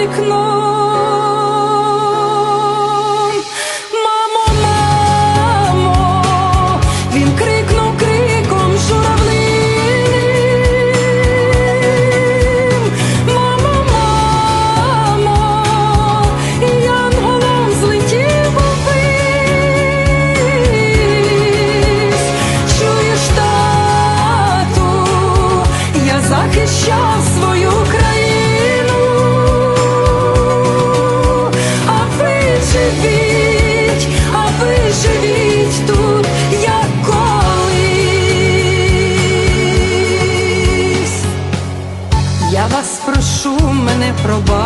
під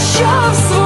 shows.